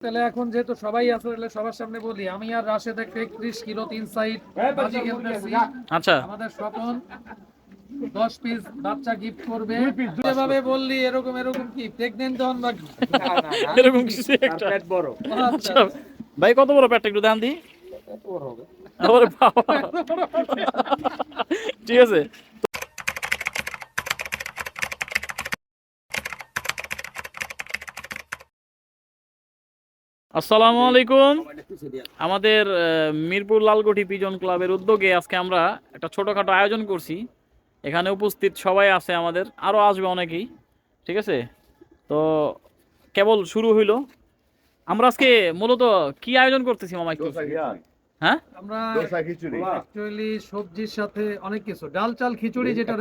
তাহলে এখন যেহেতু সবাই আছে তাহলে সবার সামনে বলি আমি আর রাশেদ একটা একত্রিশ কিলো তিন সাইড বাজি খেলতেছি। আচ্ছা। আমাদের স্বপন দশ পিস বাচ্চা গিফট করবে। যেভাবে বললি এরকম এরকম কি? প্রেগনেন্ট হন বা এরকম কিছু একটা। আচ্ছা, আচ্ছা। ভাই কত বড় পেটটা একটু দাম দি। ঠিক আছে। আসসালামু আলাইকুম। আমাদের মিরপুর লালগঠি পিজন ক্লাবের উদ্যোগে আজকে আমরা একটা ছোটখাটো আয়োজন করছি। এখানে উপস্থিত সবাই আছে আমাদের আরও আসবে অনেকেই ঠিক আছে? তো কেবল শুরু হইল। আমরা আজকে মূলত কি আয়োজন করতেছি মামা একটু? হ্যাঁ? আমরা অ্যাকচুয়ালি সবজির সাথে অনেক কিছু ডাল চাল খিচুড়ি যেটা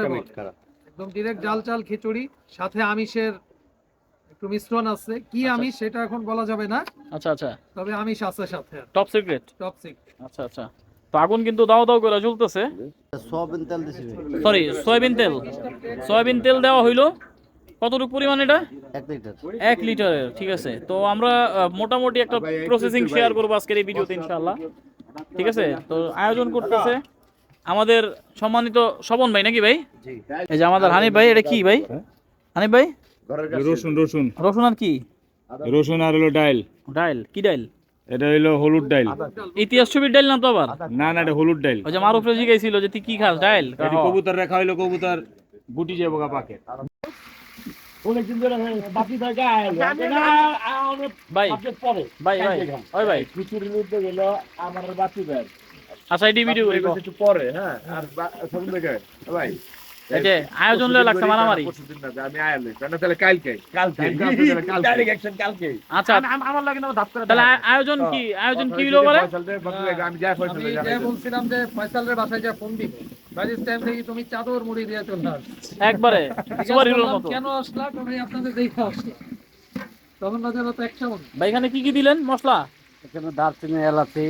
একদম ডিরেক্ট ডাল চাল খিচুড়ি সাথে আমিষের একটু মিশ্রণ আছে। কি আমিষ সেটা এখন বলা যাবে না। আচ্ছা আচ্ছা। তবে আমিষ আছে সাথে টপ সিক্রেট টপ সিক্রেট আচ্ছা আচ্ছা। তো আগুন কিন্তু দাও দাও করে চলতেছে সোয়াবিন তেল দিছি সরি সয়াবিন তেল। সয়াবিন তেল দেওয়া হইল। কতটুকু পরিমাণ এটা? এক লিটার। এক লিটারের ঠিক আছে। তো আমরা মোটামুটি একটা প্রসেসিং শেয়ার করব আজকের এই ভিডিওতে ইনশাআল্লাহ। ঠিক আছে? তো আয়োজন করতেছে আমাদের সম্মানিত স্বপন ভাই নাকি ভাই? এই যে আমাদের হানিফ ভাই এটা কি ভাই? হানিফ ভাই? রসুন রসুন। রসুন আর কি? রসুন আর হলো ডাইল। ডাইল? কি ডাইল? এটা হইল হলুদ ডাইল। ইতিহাস ছবির ডাইল না তো আবার? না না এটা হলুদ ডাইল। ওই যে মারুফ রেজি যে তুই কি খাস ডাইল? কবুতর রাখা হইল কবুতর গুটি যাব গা পাকে। ভাই ভাই। ভাই ওই ভাই। আচ্ছা পরে হ্যাঁ আর সব দেখে ভাই এই আয়োজন লয়ে লাগছে মারামারি। আমি আয়ালে তাহলে কালকে কালকে ডাইরেক্ট অ্যাকশন কালকে আচ্ছা। আমার লাগে না ধাপ করে তাহলে আয়োজন কি? আয়োজন কি হলো বলে? আমি যাই আমি যে বলছিলাম যে ফয়সালের বাসায় যা ফোন দিব বাড়ির টাইম থেকে তুমি চাদর মুড়ি দিয়ে চলে একবারে সুপার হিরোর মতো। কেন আসলা? তুমি আপনাদের দেখে আসলা। তখন তো ভাই এখানে কি কি দিলেন? মশলা? এখানে দারচিনি এলাচি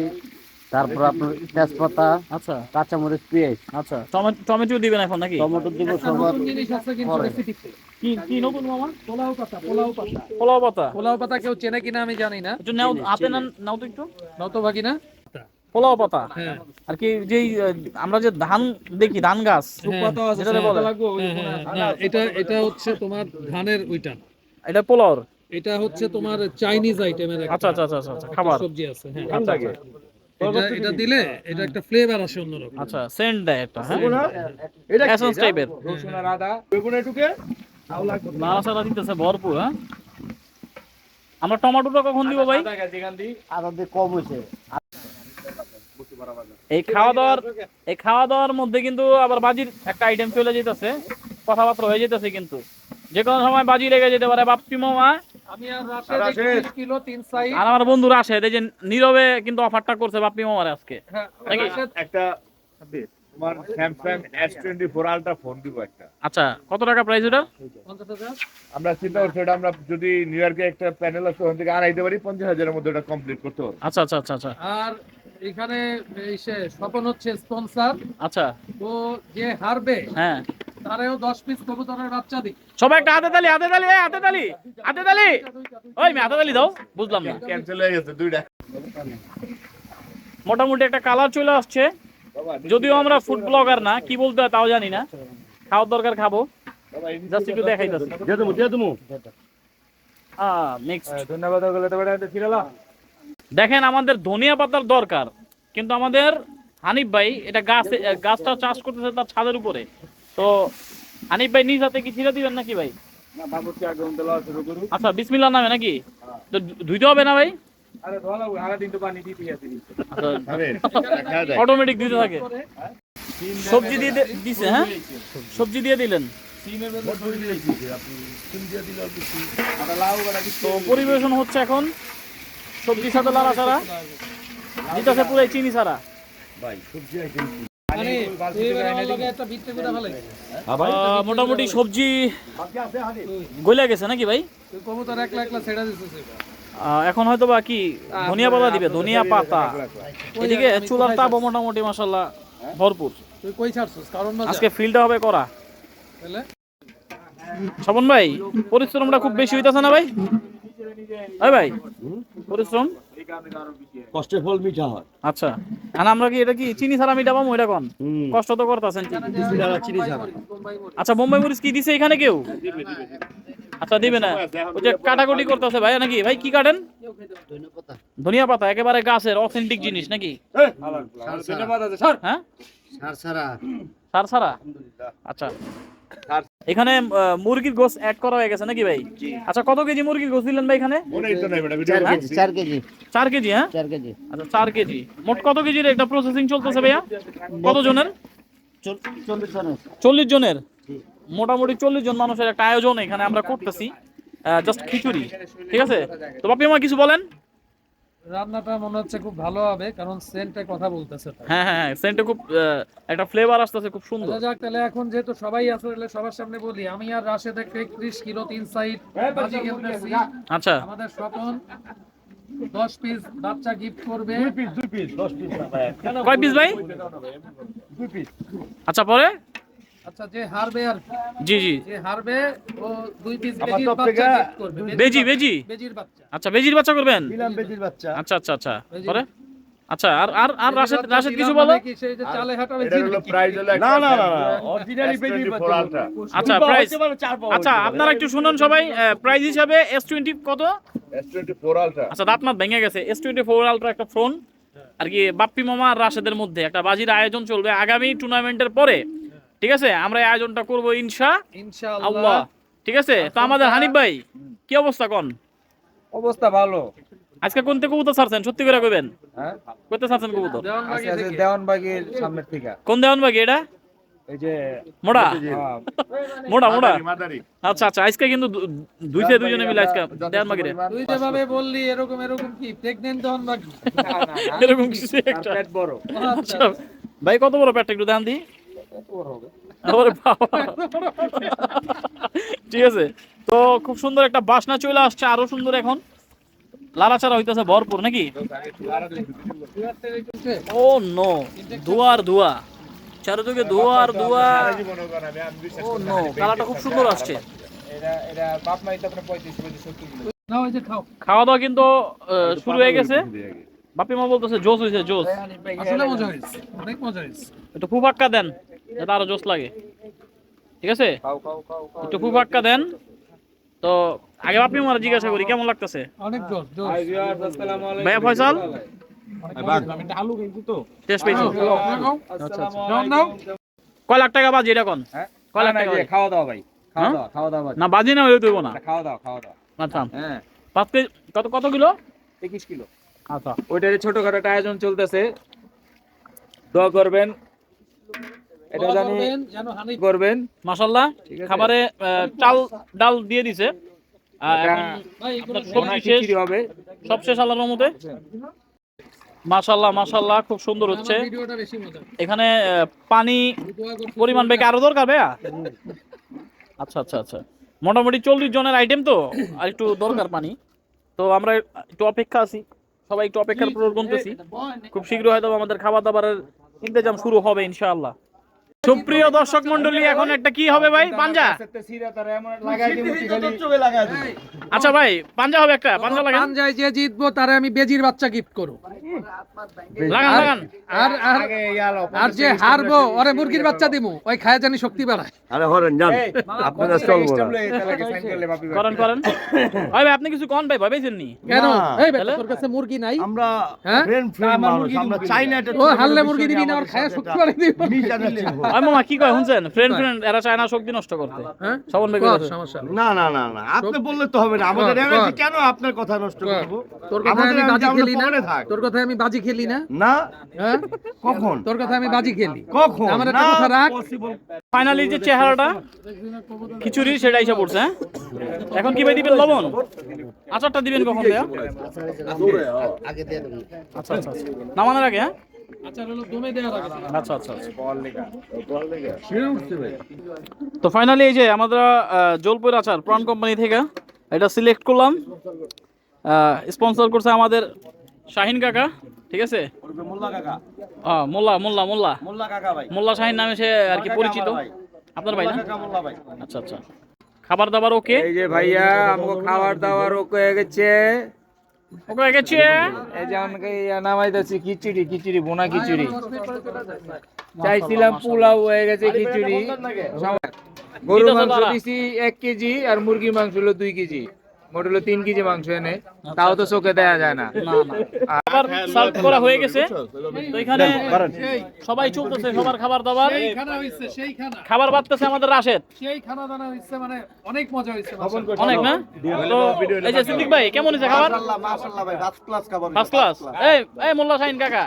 তারপর আপনার তেজপাতা আচ্ছা। কাঁচামরিচ পেঁয়াজ। আচ্ছা। টমেটো টমেটো দিবেন এখন নাকি? টমেটো দিব সবার নতুন জিনিস আছে কিন্তু পরে। রেসিপিতে কি কি নতুন মামা? পোলাও পাতা পোলাও পাতা। পোলাও পাতা? পোলাও পাতা কেউ চেনে কিনা আমি জানি না। একটু নাও হাতে নাও তো একটু। নত ভাগি না পোলাও পাতা? হ্যাঁ। আর কি যেই আমরা যে ধান দেখি ধান গাছ যেটাতে হ্যাঁ, এটা এটা হচ্ছে তোমার ধানের ওইটা। এটা পোলাওর? এটা হচ্ছে তোমার চাইনিজ আইটেমের আচ্ছা আচ্ছা আচ্ছা আচ্ছা, আচ্ছা খাবার। সবজি আছে হ্যাঁ। এটা এটা দিলে এটা একটা ফ্লেভার আসে অন্যরকম। আচ্ছা সেন্ট দেয় একটা হ্যাঁ? এসেন্স টাইপের রসুন আর আদা। বেগুন এটুকে। নাড়াচাড়া দিতেছে ভরপুর হ্যাঁ? আমরা টমেটোটা কখন দিব ভাই? আদা দিয়ে কম হয়েছে। এই খাওয়া দাওয়ার এই খাওয়া দাওয়ার মধ্যে কিন্তু আবার বাজির একটা আইটেম চলে যেতেছে। কথাবার্তা হয়ে যেতেছে কিন্তু। যে কোনো সময় বাজি লেগে যেতে পারে বাপ্পি মামা আর রাশেদ 21 কিলো তিন সাইজ আর আমার এই যে নীরবে কিন্তু অফারটা করছে বাপ্পি মামার আজকে। হ্যাঁ একটা তোমার Samsung S twenty four ultra phone দিব একটা। আচ্ছা কত টাকা প্রাইস ওটা 50000 আমরা চিন্তা করছি ওটা আমরা যদি নিউ ইয়র্কে একটা প্যানেল আছে ওখান থেকে আনাইতে পারি পঞ্চাশ হাজারের মধ্যে ওটা কমপ্লিট করতে পারব আচ্ছা আচ্ছা আচ্ছা আচ্ছা। আর এখানে এই সে স্বপন হচ্ছে স্পন্সর আচ্ছা। তো যে হারবে হ্যাঁ। তারেও 10 পিস কবুতরের বাচ্চা দিই। সবাই একটা হাতে তালি হাতে তালি হাতে তালি হাতে তালি। ওই আমি হাতে তালি দাও বুঝলাম না। ক্যান্সেল হয়ে গেছে দুইটা। মোটামুটি একটা কালার চলে আসছে। যদিও আমরা ফুড ব্লগার না কি বলতে হয় তাও জানি না। খাওয়ার দরকার খাব। জাস্ট একটু দেখাইতেছি। দিয়ে দেবো দিয়ে দেবো। আহ নেক্সট ধন্যবাদ ওগুলো তো বেড়াতে ফিরালাম দেখেন আমাদের ধনিয়া পাতার দরকার। কিন্তু আমাদের হানিফ ভাই এটা গাছ গাছটা চাষ করতেছে তার ছাদের উপরে। তো হানিফ ভাই নিজ হাতে কি ছিঁড়ে দিবেন নাকি ভাই? আচ্ছা বিসমিল্লাহ নামে নাকি? তো ধুইতে হবে না ভাই? আরে ধোলা সারা দিন তো পানি দিতে আছে আচ্ছা অটোমেটিক দিতে থাকে। সবজি দিয়ে দিছে হ্যাঁ? সবজি দিয়ে দিলেন? তো পরিবেশন হচ্ছে এখন। সবজির সাথে লাড়া ছাড়া। দিতেছে পুরো চিনি ছাড়া। তুই এবার আহ, মোটামুটি সবজি গলে গেছে নাকি ভাই? এখন হয়তো বা কি ধনিয়া পাতা দিবে? ধনিয়া পাতা। এদিকে চুলার তাপ মোটামুটি মাসাল্লাহ ভরপুর। কারণ বাজার আজকে ফিল্ডটা হবে করা। তাহলে? ভাই পরিশ্রমটা খুব বেশি হইতাছে না ভাই? ভাই পরিশ্রম? কষ্টের ফল মিঠা হয়। আচ্ছা। আর আমরা কি এটা কি চিনি ছাড়া মিটা পাবো এটা কোন? কষ্ট তো করতেছেন চিনি। ছাড়া আচ্ছা বোম্বাই মরিচ কি দিছে এখানে কেউ? আচ্ছা দিবে না। ওই যে কাটাকুটি করতেছে ভাই নাকি? ভাই কি কাটেন? ধনিয়া পাতা একেবারে গাছের অথেন্টিক জিনিস নাকি? হ্যাঁ? সার ছাড়া। সার সারা আচ্ছা। এখানে মুরগির গোস অ্যাড করা হয়ে গেছে নাকি ভাই? আচ্ছা কত কেজি মুরগির গোস দিলেন ভাই এখানে? চার কেজি চার কেজি। চার কেজি হ্যাঁ? চার কেজি। আচ্ছা চার কেজি। মোট কত কেজির একটা প্রসেসিং চলতেছে ভাইয়া? কত জনের চল্লিশ জনের। চল্লিশ জনের? মোটামুটি চল্লিশ জন মানুষের একটা আয়োজন এখানে আমরা করতেছি। জাস্ট খিচুড়ি। ঠিক আছে? তো বাপি আমার কিছু বলেন? রান্নাটা মনে হচ্ছে খুব ভালো হবে কারণ সেন্টে কথা বলতেছে তাই। হ্যাঁ হ্যাঁ সেন্টে খুব একটা ফ্লেভার আসতেছে খুব সুন্দর। আচ্ছা যাক তাহলে এখন যেহেতু সবাই আছে তাহলে সবার সামনে বলি আমি আর রাশেদ একটা একত্রিশ কিলো তিন সাইড বাজি খেলতেছি আচ্ছা। আমাদের স্বপন দশ পিস বাচ্চা গিফট করবে। কয় পিস ভাই? আচ্ছা পরে? আচ্ছা যে হারবে আর জি জি। যে হারবে ও দুই পিস বেজির বাচ্চা করবে। বেজি বেজি? বেজির বাচ্চা। আচ্ছা বেজির বাচ্চা করবেন? দিলাম বেজির বাচ্চা। আচ্ছা আচ্ছা আচ্ছা। পরে? আচ্ছা আর আর আর রাশেদ রাশেদ কিছু বলো? মানে কি? সেই যে চালে হাঁটা এটা বেজির হলো প্রাইস হলো না না না অরিজিনালি বেজির S24 বাচ্চা। Ultra। আচ্ছা প্রাইস আচ্ছা আপনারা একটু শুনুন সবাই প্রাইস হিসাবে এস টোয়েন্টি কত? S24 Ultra আচ্ছা ভেঙে গেছে। এস টোয়েন্টি ফোর আলট্রা একটা ফোন আর কি বাপ্পি মামা আর রাশেদের মধ্যে একটা বাজির আয়োজন চলবে আগামী টুর্নামেন্টের পরে। ঠিক আছে? আমরা এই আয়োজনটা করব ইনশা আল্লাহ। ইনশাআল্লাহ ঠিক আছে? তো আমাদের হানিফ ভাই কি অবস্থা কোন? অবস্থা ভালো। আজকে কোন থেকে কবুতর ছাড়ছেন? সত্যি করে কইবেন। হ্যাঁ? করতে ছাড়ছেন কবুতর? দেওয়ানবাগি। দেওয়ানবাগির সামনের থেকে। কোন দেওয়ান বাকি এটা? এই যে মোড়া? হ্যাঁ, মোড়া মোড়া। আচ্ছা আচ্ছা আজকে কিন্তু দু- দুই থেকে দুইজনে মিলে আজকে দেওয়ান বাকি রে তুই যেভাবে বললি এরকম এরকম কি? প্রেগনেন্ট দেওয়ানবাগি? না, না, না, এরকম কিছু একটা। পেট বড়। আচ্ছা। ভাই কত বড় পেটটা একটু দেখান দি। ঠিক আছে তো খুব সুন্দর একটা বাসনা চলে আসছে আরও সুন্দর এখন। লাড়াচাড়া হইতেছে ভরপুর নাকি? ও নো ধোয়ার ধোয়া চারিদিকে আমি বিশ্বাস ও নো কালারটা খুব সুন্দর আসছে। খাওয়া দাওয়া কিন্তু আহ, শুরু হয়ে গেছে। বাপি মা বলতেছে জোস হয়েছে জোস। আসলে মজা হয়েছে অনেক মজা হয়েছে একটু ফুফাক্কা দেন। যাতে আরও জোস লাগে। ঠিক আছে? একটু ফুফাক্কা দেন। তো আগে বাপি মারা জিজ্ঞাসা করি কেমন লাগতেছে? অনেক ভাইয়া ফয়সাল? টেস্ট পেয়েছি। আসসালামু দাও, দাও। কয় লাখ টাকা বাজি এটা কোন? হ্যাঁ? কয় লাখ টাকা? খাওয়া দাওয়া ভাই। খাওয়া হ্যাঁ? দাওয়া খাওয়া দাওয়া না বাজি না তুইব না। খাওয়া দাওয়া খাওয়া দাওয়া আচ্ছা হ্যাঁ। পাঁচ কেজি কত কত কিলো? একুশ কিলো। আচ্ছা। ওইটার ছোটখাটো একটা আয়োজন চলতেছে। দোয়া করবেন এটা জানি করবেন খাবারে চাল ডাল দিয়ে দিছে। সব শেষ আল্লাহর রহমতে? মাশাল্লাহ মাশাল্লাহ খুব সুন্দর হচ্ছে। এখানে পানি পরিমাণ বেগে আরও দরকার ভাইয়া? আচ্ছা আচ্ছা আচ্ছা। মোটামুটি চল্লিশ জনের আইটেম তো আর একটু দরকার পানি। তো আমরা একটু অপেক্ষা আছি। সবাই একটু অপেক্ষার প্রয়োগ করতেছি। খুব শীঘ্র হয়তো আমাদের খাবার দাবারের ইন্তজাম শুরু হবে ইনশাআল্লাহ। সুপ্রিয় দর্শক মন্ডলী এখন একটা কি হবে ভাই? পাঞ্জা? আচ্ছা ভাই পাঞ্জা হবে একটা। পাঞ্জা লাগান। পাঞ্জায় যে জিতবো তারে আমি বেজির বাচ্চা গিফট করব। লাগান লাগান। আর আর আর যে হারবো ওরে মুরগির বাচ্চা দিমু। ওই খায় জানি শক্তি বাড়ায়। আরে হরেন জান আপনারা চলবো না করেন করেন। ভাই ভাই আপনি কিছু কন ভাই? ভাই বেছেন নি? কেন? এই বেটা তোর কাছে মুরগি নাই? আমরা হ্যাঁ? ফ্রেন্ড ফ্রেন্ড আমরা চাই না এটা ও হারলে মুরগি দিবি না আর খায় শক্তি বাড়াই দিবি। ওই মামা কি কয় শুনছেন? ফ্রেন্ড ফ্রেন্ড এরা চায় না শক্তি নষ্ট করতে। হ্যাঁ? শ্রবণ ভাই সমস্যা না না না না আপনি বললে তো হবে না। আমাদের কর। কেন আপনার কথা নষ্ট করব? তোর কথা আমি বাজি খেলি না? তোর কথা আমি বাজি খেলি না? না। হ্যাঁ? কখন? তোর কথা আমি বাজি খেলি। কখন? আমার একটা কথা রাখ। ফাইনালি যে চেহারাটা খিচুড়ি সেটা এসে পড়ছে হ্যাঁ? এখন কি ভাই দিবেন লবণ? আচারটা দিবেন কখন ভাইয়া? আগে দিয়ে দেবো আচ্ছা আচ্ছা আচ্ছা। নামানোর আগে হ্যাঁ? আচ্ছা আচ্ছা আচ্ছা তো ফাইনালি এই যে আমরা জলপুর আচার প্রাণ কোম্পানি থেকে এটা সিলেক্ট করলাম। স্পন্সর করছে আমাদের শাহিন কাকা ঠিক আছে? মোল্লা মোল্লা মোল্লা মোল্লা। মোল্লা কাকা ভাই। মোল্লা শাহিন নামে সে আর কি পরিচিত। আপনার ভাই না? কাকা মোল্লা ভাই। আচ্ছা আচ্ছা। খাবার দাবার ওকে এই যে ভাইয়া আমাকে খাবার দাবার ওকে হয়ে গেছে। হয়ে গেছে? এই যে ইয়া নামাইতেছি খিচুড়ি খিচুড়ি বোনা খিচুড়ি। চাইছিলাম পোলাও হয়ে গেছে, খিচুড়ি। গরু মাংস দিছি এক কেজি আর মুরগি মাংস হলো দুই কেজি। মোট হলো তিন কেজি মাংস এনে তাও তো চোখে দেয়া যায় না। খাবার সার্ভ করা হয়ে গেছে। তো এখানে সবাই চলতেছে সবার খাবার দাবার। হইছে খাবার বাড়তেছে আমাদের রাশেদ। সেই খানা দানা হইছে মানে অনেক মজা হইছে অনেক না? তো এই যে সিদ্দিক ভাই কেমন হয়েছে খাবার? ফার্স্ট ক্লাস এই এই মোল্লা শাহিন কাকা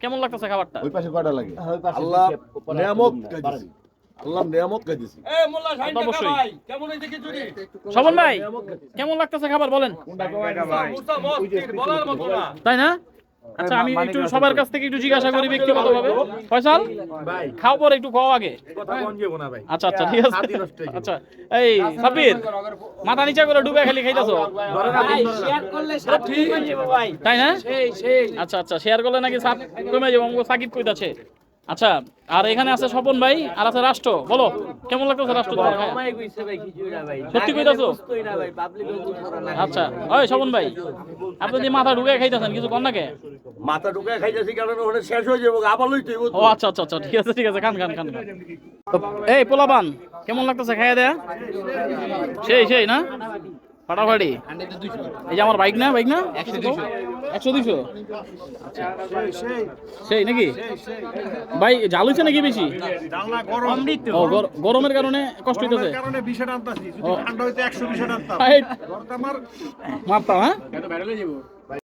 কেমন লাগতেছে খাবারটা? ওই পাশে কয়টা লাগে? আল্লাহ নিয়ামত আল্লাহ নিয়ামত ভাই কেমন লাগতেছে খাবার বলেন? তাই না? আচ্ছা আমি একটু সবার কাছ থেকে একটু জিজ্ঞাসা করি ব্যক্তিগতভাবে। ফয়সাল খাও পরে একটু খাও আগে। আচ্ছা আচ্ছা ঠিক আছে। আচ্ছা এই সাব্বির মাথা নিচা করে ডুবে খালি খাইতেছো? তাই না? আচ্ছা আচ্ছা শেয়ার করলে নাকি সাপ কমে যাব? সাকিব কইতাছে। আচ্ছা আর এখানে আছে স্বপন ভাই আর আছে রাষ্ট্র। বলো কেমন লাগতেছে রাষ্ট্র তোমার সত্যি কইতাছো? আচ্ছা ওই স্বপন ভাই আপনি যে মাথা ঢুকে খাইতেছেন কিছু কর না কে মাথা ঢুকে খাইতেছি কারণ ওখানে শেষ হয়ে যাব আবার লইতে ও আচ্ছা আচ্ছা আচ্ছা ঠিক আছে ঠিক আছে খান খান খান। এই পোলাপান কেমন লাগতেছে খাইয়া দেয়া? সেই সেই না? ফাটাফাটি? এই যে আমার বাইক না বাইক না? একশো একশো দুইশো? সেই নাকি? ভাই জাল হয়েছে নাকি বেশি? ও গরমের কারণে কষ্ট হইতেছে। মারতাম হ্যাঁ?